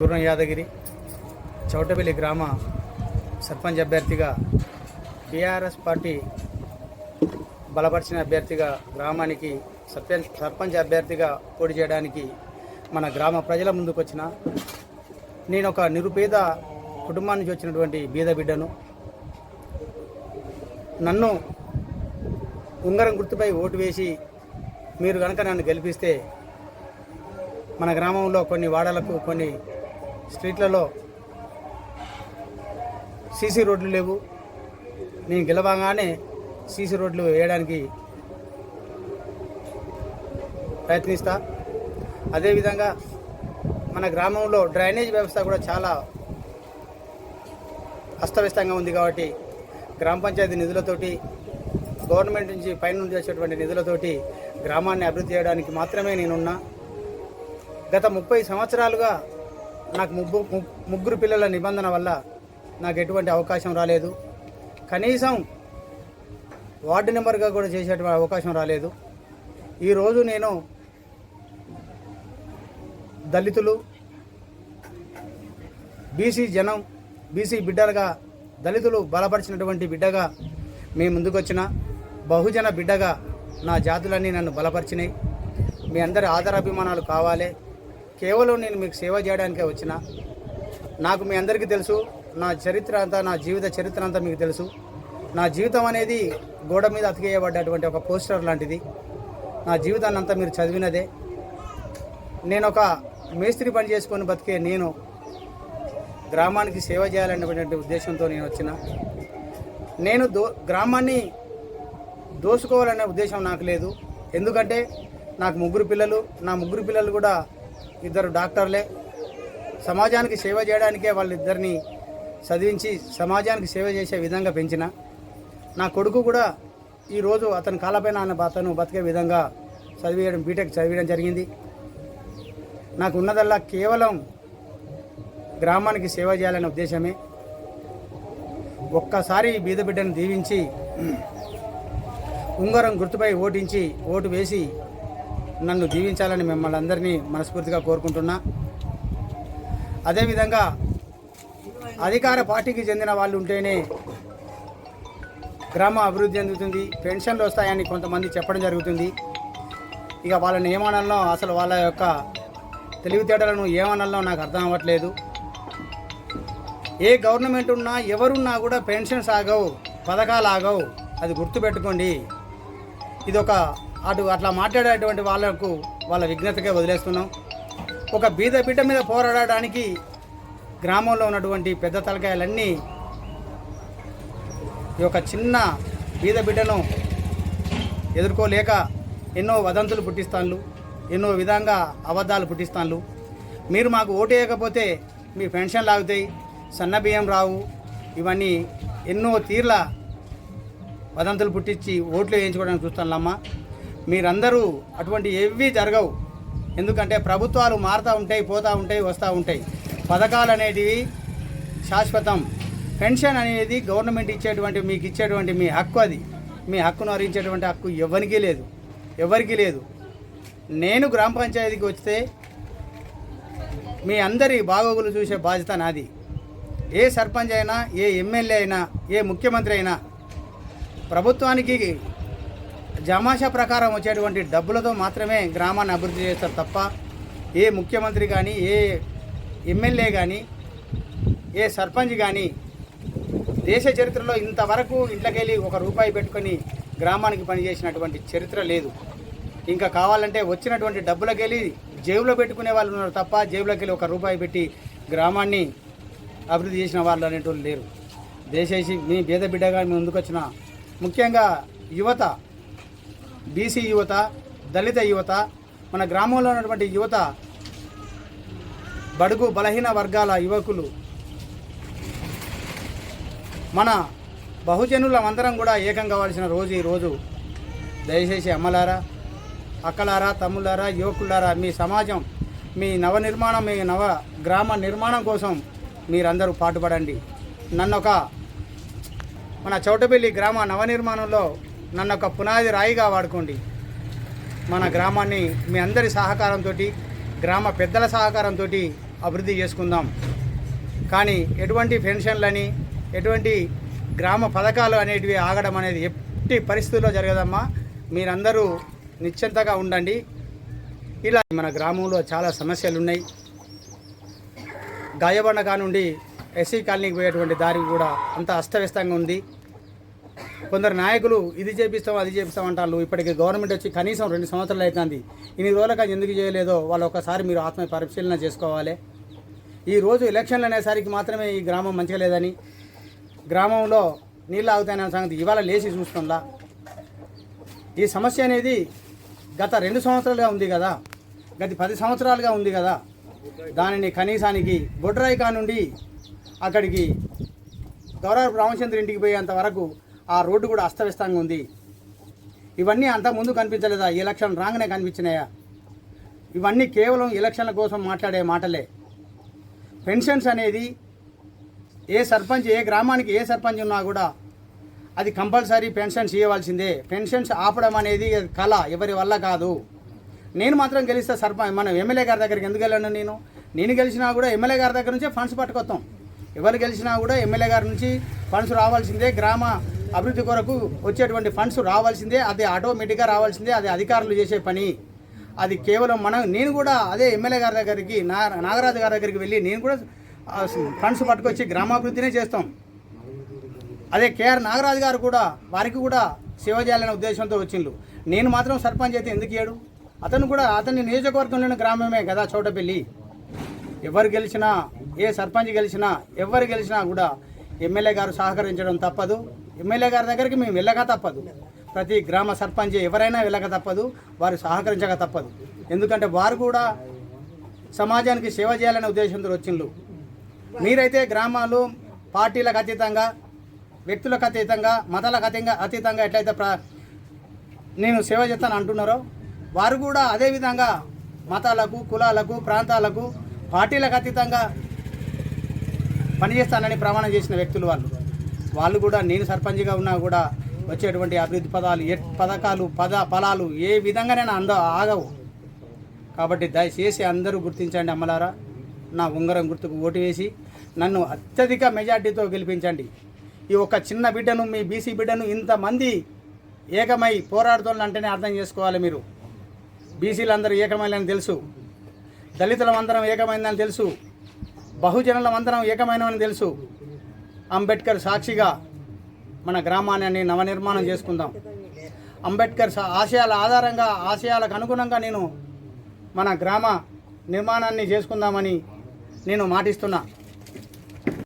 పూర్ణ యాదగిరి చౌటపల్లి గ్రామ సర్పంచ్ అభ్యర్థిగా BRS party బలపరిచిన అభ్యర్థిగా గ్రామానికి సర్పంచ్ సర్పంచ్ అభ్యర్థిగా పోటీ చేయడానికి మన గ్రామ ప్రజల ముందుకు వచ్చిన నేను ఒక నిరుపేద కుటుంబం నుంచి వచ్చినటువంటి బీద బిడ్డను. నన్ను ఉంగరం గుర్తుపై ఓటు వేసి మీరు కనుక నన్ను గెలిపిస్తే మన గ్రామంలో కొన్ని వాడలకు కొన్ని స్ట్రీట్లలో సీసీ రోడ్లు లేవు. నేను గెలవగానే సీసీ రోడ్లు వేయడానికి ప్రయత్నిస్తా. అదేవిధంగా మన గ్రామంలో డ్రైనేజ్ వ్యవస్థ కూడా చాలా అస్తవ్యస్తంగా ఉంది కాబట్టి గ్రామ పంచాయతీ నిధులతోటి గవర్నమెంట్ నుంచి పైన నుంచి వచ్చేటువంటి నిధులతోటి గ్రామాన్ని అభివృద్ధి చేయడానికి మాత్రమే నేనున్నా. గత ముప్పై సంవత్సరాలుగా నాకు ముగ్గు ముగ్గురు పిల్లల నిబంధన వల్ల నాకు ఎటువంటి అవకాశం రాలేదు. కనీసం వార్డు నెంబర్గా కూడా చేసేటువంటి అవకాశం రాలేదు. ఈరోజు నేను దళితులు బీసీ జనం బీసీ బిడ్డలుగా దళితులు బలపరిచినటువంటి బిడ్డగా మీ ముందుకొచ్చిన బహుజన బిడ్డగా నా జాతులన్నీ నన్ను బలపరిచినాయి మీ అందరి ఆదరాభిమానాలు కావాలి. కేవలం నేను మీకు సేవ చేయడానికే వచ్చిన. నాకు మీ అందరికీ తెలుసు. నా చరిత్ర అంతా నా జీవిత చరిత్ర అంతా మీకు తెలుసు. నా జీవితం అనేది గోడ మీద అతికేయబడ్డటువంటి ఒక పోస్టర్ లాంటిది. నా జీవితాన్ని అంతా మీరు చదివినదే. నేను ఒక మేస్త్రి పని చేసుకొని బతికే నేను గ్రామానికి సేవ చేయాలనేటువంటి ఉద్దేశంతో నేను వచ్చిన. నేను దో గ్రామాన్ని దోసుకోవాలనే ఉద్దేశం నాకు లేదు. ఎందుకంటే నాకు ముగ్గురు పిల్లలు నా ముగ్గురు పిల్లలు కూడా ఇద్దరు డాక్టర్లే. సమాజానికి సేవ చేయడానికే వాళ్ళిద్దరిని చదివించి సమాజానికి సేవ చేసే విధంగా పెంచిన. నా కొడుకు కూడా ఈరోజు అతని కాలపైన ఆయన అతను బతికే విధంగా చదివేయడం బీటెక్ చదివేయడం జరిగింది. నాకు ఉన్నదల్లా కేవలం గ్రామానికి సేవ చేయాలనే ఉద్దేశమే. ఒక్కసారి బీద బిడ్డను దీవించి ఉంగరం గుర్తుపై ఓటించి ఓటు వేసి నన్ను దీవించాలని మిమ్మల్ని అందరినీ మనస్ఫూర్తిగా కోరుకుంటున్నా. అదేవిధంగా అధికార పార్టీకి చెందిన వాళ్ళు ఉంటేనే గ్రామ అభివృద్ధి చెందుతుంది పెన్షన్లు వస్తాయని కొంతమంది చెప్పడం జరుగుతుంది. ఇక వాళ్ళ ఏమనాలనో అసలు వాళ్ళ యొక్క తెలివితేటలను ఏమనల్లో నాకు అర్థం అవ్వట్లేదు. ఏ గవర్నమెంట్ ఉన్నా ఎవరున్నా కూడా పెన్షన్స్ ఆగవు పథకాలు ఆగవు. అది గుర్తుపెట్టుకోండి. ఇది ఒక అటు అట్లా మాట్లాడేటువంటి వాళ్ళకు వాళ్ళ విఘ్నతకే వదిలేస్తున్నాం. ఒక బీద బిడ్డ మీద పోరాడడానికి గ్రామంలో ఉన్నటువంటి పెద్ద తలకాయలన్నీ ఈ యొక్క చిన్న బీద బిడ్డను ఎదుర్కోలేక ఎన్నో వదంతులు పుట్టిస్తాన్లు ఎన్నో విధంగా అబద్ధాలు పుట్టిస్తాన్లు. మీరు మాకు ఓటు వేయకపోతే మీ పెన్షన్ లాగుతాయి సన్నబియ్యం రావు ఇవన్నీ ఎన్నో తీర్ల వదంతులు పుట్టించి ఓట్లు వేయించుకోవడానికి చూస్తానులమ్మా మీరందరూ అటువంటి ఏవి జరగవు. ఎందుకంటే ప్రభుత్వాలు మారుతూ ఉంటాయి పోతూ ఉంటాయి వస్తూ ఉంటాయి. పథకాలు అనేటివి శాశ్వతం. పెన్షన్ అనేది గవర్నమెంట్ ఇచ్చేటువంటి మీకు ఇచ్చేటువంటి మీ హక్కు అది. మీ హక్కును హరించేటువంటి హక్కు ఎవరికీ లేదు. ఎవరికీ లేదు. నేను గ్రామ పంచాయతీకి వస్తే మీ అందరి బాగోగులు చూసే బాధ్యత నాది. ఏ సర్పంచ్ అయినా ఏ ఎమ్మెల్యే అయినా ఏ ముఖ్యమంత్రి అయినా ప్రభుత్వానికి జమాషా ప్రకారం వచ్చేటువంటి డబ్బులతో మాత్రమే గ్రామాన్ని అభివృద్ధి చేస్తారు తప్ప ఏ ముఖ్యమంత్రి కానీ ఏ ఎమ్మెల్యే కానీ ఏ సర్పంచ్ కానీ దేశ చరిత్రలో ఇంతవరకు ఇంట్లోకెళ్ళి ఒక రూపాయి పెట్టుకొని గ్రామానికి పనిచేసినటువంటి చరిత్ర లేదు. ఇంకా కావాలంటే వచ్చినటువంటి డబ్బులకెళ్ళి జేబులో పెట్టుకునే వాళ్ళు ఉన్నారు తప్ప జేబులోకి వెళ్ళి ఒక రూపాయి పెట్టి గ్రామాన్ని అభివృద్ధి చేసిన వాళ్ళు అనేటోళ్ళు లేరు. దేశేసి మీ బీద బిడ్డగా ముందుకొచ్చిన ముఖ్యంగా యువత బీసీ యువత దళిత యువత మన గ్రామంలో ఉన్నటువంటి యువత బడుగు బలహీన వర్గాల యువకులు మన బహుజనుల అందరం కూడా ఏకం కావాల్సిన రోజు ఈ రోజు. దయచేసి అమ్మలారా అక్కలారా తమ్ములారా యువకులారా మీ సమాజం మీ నవ నిర్మాణం మీ నవ గ్రామ నిర్మాణం కోసం మీరందరూ పాటుపడండి. నన్ను ఒక మన చౌటపల్లి గ్రామ నవ నిర్మాణంలో నన్ను ఒక పునాది రాయిగా వాడుకోండి. మన గ్రామాన్ని మీ అందరి సహకారంతో గ్రామ పెద్దల సహకారంతో అభివృద్ధి చేసుకుందాం. కానీ ఎటువంటి పెన్షన్లని ఎటువంటి గ్రామ పథకాలు అనేటివి ఆగడం అనేది ఎట్టి పరిస్థితుల్లో జరగదమ్మా. మీరందరూ నిశ్చింతగా ఉండండి. ఇలా మన గ్రామంలో చాలా సమస్యలు ఉన్నాయి గాయబండ కానుండి ఎస్సీ కాలనీకి పోయేటువంటి దారి కూడా అంత అస్తవ్యస్తంగా ఉంది. కొందరు నాయకులు ఇది చేపిస్తాం అది చేపిస్తాం అంటారు ఇప్పటికి గవర్నమెంట్ వచ్చి కనీసం రెండు సంవత్సరాలు అవుతుంది ఇన్ని రోజులుగా ఎందుకు చేయలేదో వాళ్ళు ఒకసారి మీరు ఆత్మ పరిశీలన చేసుకోవాలి. ఈ రోజు ఎలక్షన్లు అనేసరికి మాత్రమే ఈ గ్రామం మంచిగా లేదని గ్రామంలో నీళ్ళు ఆగుతాయనే సంగతి ఇవాళ లేచి చూస్తుందా ఈ సమస్య అనేది గత రెండు సంవత్సరాలుగా ఉంది కదా గత పది సంవత్సరాలుగా ఉంది కదా. దానిని కనీసానికి బొడ్రాయి నుండి అక్కడికి గౌరవ రామచంద్ర ఇంటికి పోయేంత వరకు ఆ రోడ్డు కూడా అస్తవ్యస్తంగా ఉంది. ఇవన్నీ అంత ముందు కనిపించలేదా? ఎలక్షన్ రాగానే కనిపించినాయా? ఇవన్నీ కేవలం ఎలక్షన్ల కోసం మాట్లాడే మాటలే. పెన్షన్స్ అనేది ఏ సర్పంచ్ ఏ గ్రామానికి ఏ సర్పంచ్ ఉన్నా కూడా అది కంపల్సరీ పెన్షన్స్ ఇవ్వాల్సిందే. పెన్షన్స్ ఆపడం అనేది కళ ఎవరి వల్ల కాదు. నేను మాత్రం గెలిస్తే సర్పంచ్ మనం ఎమ్మెల్యే గారి దగ్గరికి ఎందుకు వెళ్ళాను నేను? నేను గెలిచినా కూడా ఎమ్మెల్యే గారి దగ్గర నుంచే ఫండ్స్ పట్టుకొస్తాం. ఎవరు గెలిచినా కూడా ఎమ్మెల్యే గారి నుంచి ఫండ్స్ రావాల్సిందే గ్రామ అభివృద్ధి కొరకు వచ్చేటువంటి ఫండ్స్ రావాల్సిందే అది ఆటోమేటిక్గా రావాల్సిందే అది అధికారులు చేసే పని. అది కేవలం మనం నేను కూడా అదే ఎమ్మెల్యే గారి దగ్గరికి నా నాగరాజు గారి దగ్గరికి వెళ్ళి నేను కూడా ఫండ్స్ పట్టుకొచ్చి గ్రామాభివృద్ధినే చేస్తాం. అదే కేఆర్ నాగరాజు గారు కూడా వారికి కూడా సేవ చేయాలనే ఉద్దేశంతో వచ్చిండ్రు. నేను మాత్రం సర్పంచ్ అయితే ఎందుకు ఇయ్యాడు అతను కూడా అతని నియోజకవర్గంలోని గ్రామమే కదా చోటపల్లి. ఎవరు గెలిచినా ఏ సర్పంచ్ గెలిచినా ఎవరు గెలిచినా కూడా ఎమ్మెల్యే గారు సహకరించడం తప్పదు. ఎమ్మెల్యే గారి దగ్గరికి మేము వెళ్ళక తప్పదు. ప్రతి గ్రామ సర్పంచ్ ఎవరైనా వెళ్ళక తప్పదు. వారు సహకరించక తప్పదు. ఎందుకంటే వారు కూడా సమాజానికి సేవ చేయాలనే ఉద్దేశంతో వచ్చిండ్రు. మీరైతే గ్రామాలు పార్టీలకు అతీతంగా వ్యక్తులకు అతీతంగా మతాలకు అతీతంగా అతీతంగా ఎట్లయితే ప్ర నేను సేవ చేస్తాను అంటున్నారో వారు కూడా అదే విధంగా మతాలకు కులాలకు ప్రాంతాలకు పార్టీలకు అతీతంగా పనిచేస్తానని ప్రమాణం చేసిన వ్యక్తులు వాళ్ళు. వాళ్ళు కూడా నేను సర్పంచ్గా ఉన్నా కూడా వచ్చేటువంటి అభివృద్ధి పదాలు ఏ పథకాలు పద ఫలాలు ఏ విధంగానైనా అంద ఆగవు. కాబట్టి దయచేసి అందరూ గుర్తించండి అమ్మలారా. నా ఉంగరం గుర్తుకు ఓటు వేసి నన్ను అత్యధిక మెజార్టీతో గెలిపించండి. ఈ ఒక్క చిన్న బిడ్డను మీ బీసీ బిడ్డను ఇంతమంది ఏకమై పోరాడుతుందంటేనే అర్థం చేసుకోవాలి మీరు. బీసీలందరూ ఏకమైనని తెలుసు. దళితులమందరం ఏకమైందని తెలుసు. బహుజనులమందరం ఏకమైనవని తెలుసు. అంబేద్కర్ సాక్షిగా మన గ్రామాన్ని నవనిర్మాణం చేసుకుందాం. అంబేద్కర్ సా- ఆశయాల ఆధారంగా ఆశయాలకు అనుగుణంగా నేను మన గ్రామ నిర్మాణాన్ని చేసుకుందామని నేను మాటిస్తున్నా.